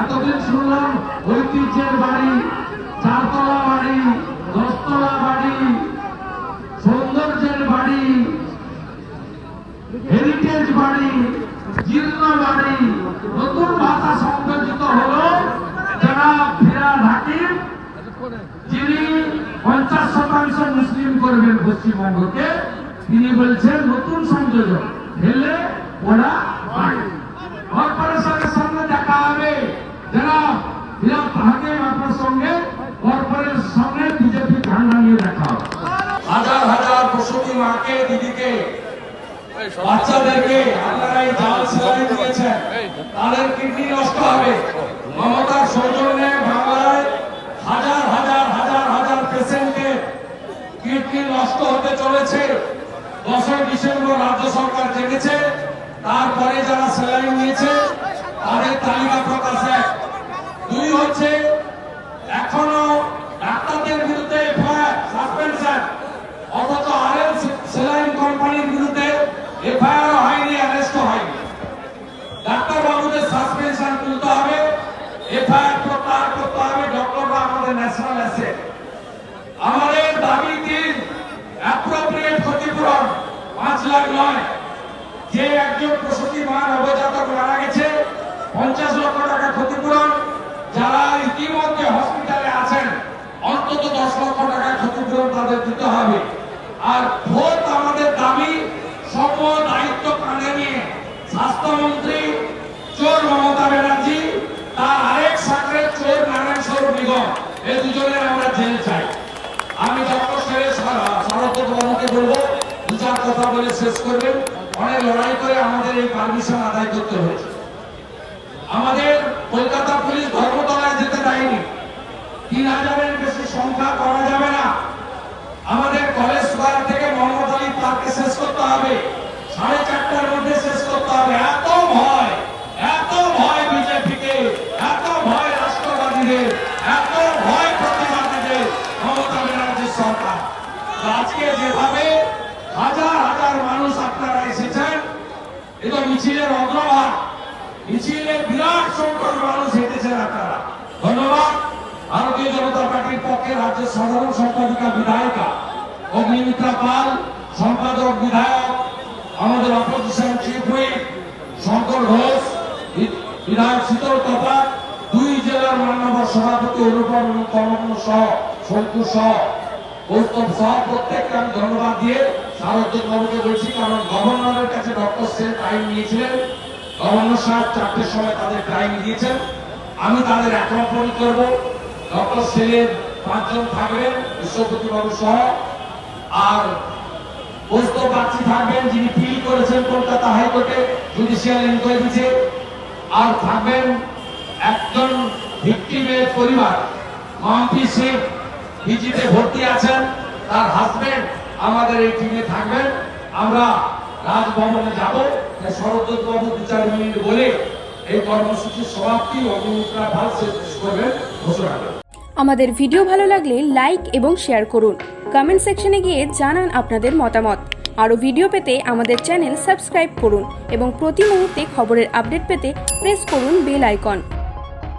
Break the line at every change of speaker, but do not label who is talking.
এতদিন শুনলাম ঐতিহ্যের বাড়ি, চারতলা বাড়ি, দশতলা বাড়ি, সৌন্দর্যের বাড়ি হেরিটেজ বাড়ি, জীর্ণ বাড়ি, নতুন ভাষা সংযোজিত হলো যারা ফিরা ঢাকির যিনি পঞ্চাশ শতাংশ মুসলিম করবেন পশ্চিমবঙ্গকে, তিনি বলছেন নতুন সংযোজন ঢেলে ওরা বাড়ি কর্পোরেশনের সঙ্গে দেখা হবে যারা ফিরাত হাকিম আপনার সঙ্গে কর্পোরেশনের সঙ্গে বিজেপি ঝান্ডা নিয়ে দেখা হবে হাজার হাজার প্রসূতি মাকে দিদিকে বাচ্চাদেরকে আপনারা এই জাল সেলাই দিয়েছেন তাদের কিডনি নষ্ট হবে। মমতার সৌজন্যে বাংলায় হাজার হাজার হাজার হাজার পেশেন্টের কিডনি নষ্ট হতে চলেছে। দশই ডিসেম্বর রাজ্য সরকার জেনেছে। তারপরে যারা সেলাই নিয়েছে তাদের তালিকা প্রকাশ। এক দুই হচ্ছে এফআইআর হয়নি অ্যারেস্ট হয়নি। ডাক্তার বাবুদের সাসপেনশন তুলতে হবে, এফআইআর প্রত্যাহার করতে হবে ডক্টররা আমাদের ন্যাশনাল অ্যাসেট আমাদের দাবি তিন অ্যাপ্রোপ্রিয়েট ক্ষতিপূরণ পাঁচ লাখ নয়। যে একজন প্রসূতি মা নবজাতক মারা গেছে, পঞ্চাশ লক্ষ টাকা ক্ষতিপূরণ যারা ইতিমধ্যে হসপিটালে আছেন অন্তত দশ লক্ষ টাকা ক্ষতিপূরণ তাদের দিতে হবে আর ভোট আমাদের দাবি সম দায়িত্ব কাঁধে নিয়ে স্বাস্থ্যমন্ত্রী চোর মমতা ব্যানার্জি তার আরেক সাকরে চোর নারায়ণ স্বরূপ নিগম এই দুজনের আমরা জেল চাই আমি ডক্টর সেরে শরৎ বাবুকে বলব, দু চার কথা বলে শেষ করবেন। অনেক লড়াই করে আমাদের এই পারমিশন আদায় করতে হয়েছে। আমাদের কলকাতা পুলিশ ধর্মতলায় যেতে দেয়নি। তিন হাজারের বেশি সংখ্যা করা আজকে যেভাবে হাজার হাজার মানুষ আপনারা এসেছেন এ তো মিছিলের অগ্রভাগ। মিছিলে বিরাট সংখ্যক মানুষ হেঁটেছেন আপনারা। ধন্যবাদ। ভারতীয় জনতা পার্টির পক্ষে রাজ্যের সাধারণ সম্পাদিকা বিধায়িকা অগ্নিমিত্রা পাল, সম্পাদক বিধায়ক, আমাদের opposition chief whip Shankar Ghosh বিধায়ক শীতল তপা, দুই জেলার মান্যবর সভাপতি অনুপম কমল সহ, শঙ্কু সহ। কৌস্তব সহ প্রত্যেককে আমি ধন্যবাদ দিয়ে সারজ্যোত বাবুকে বলছি, কারণ গভর্নরের কাছে ডক্টর সেন টাইম নিয়েছিলেন। গভর্নর সাহেব চারটের সময় তাদের টাইম দিয়েছেন। আমি তাদের একমত করব। ডক্টর সেনের পাঁচজন থাকবেন বিশ্বপতি বাবু সহ। আর পোস্ত বাগচি থাকবেন, যিনি ফিল করেছেন কলকাতা হাইকোর্টে জুডিশিয়াল ইনকোয়ারিতে আর থাকবেন একজন ভিকটিমের পরিবার মাম্পি সিং পিজিতে ভর্তি আছেন, তার হাজবেন্ড আমাদের এই টিমে থাকবেন। আমরা রাজভবনে যাব। শরৎ বাবু দু চার মিনিট বলে এই কর্মসূচির সমাপ্তি অগ্নিমিত্রা ভালো শেষ করবেন ঘোষণা
আমাদের ভিডিও ভালো লাগলে লাইক এবং শেয়ার করুন। কমেন্ট সেকশনে গিয়ে জানান আপনাদের মতামত। আরও ভিডিও পেতে আমাদের চ্যানেল সাবস্ক্রাইব করুন এবং প্রতি মুহূর্তে খবরের আপডেট পেতে প্রেস করুন বেল আইকন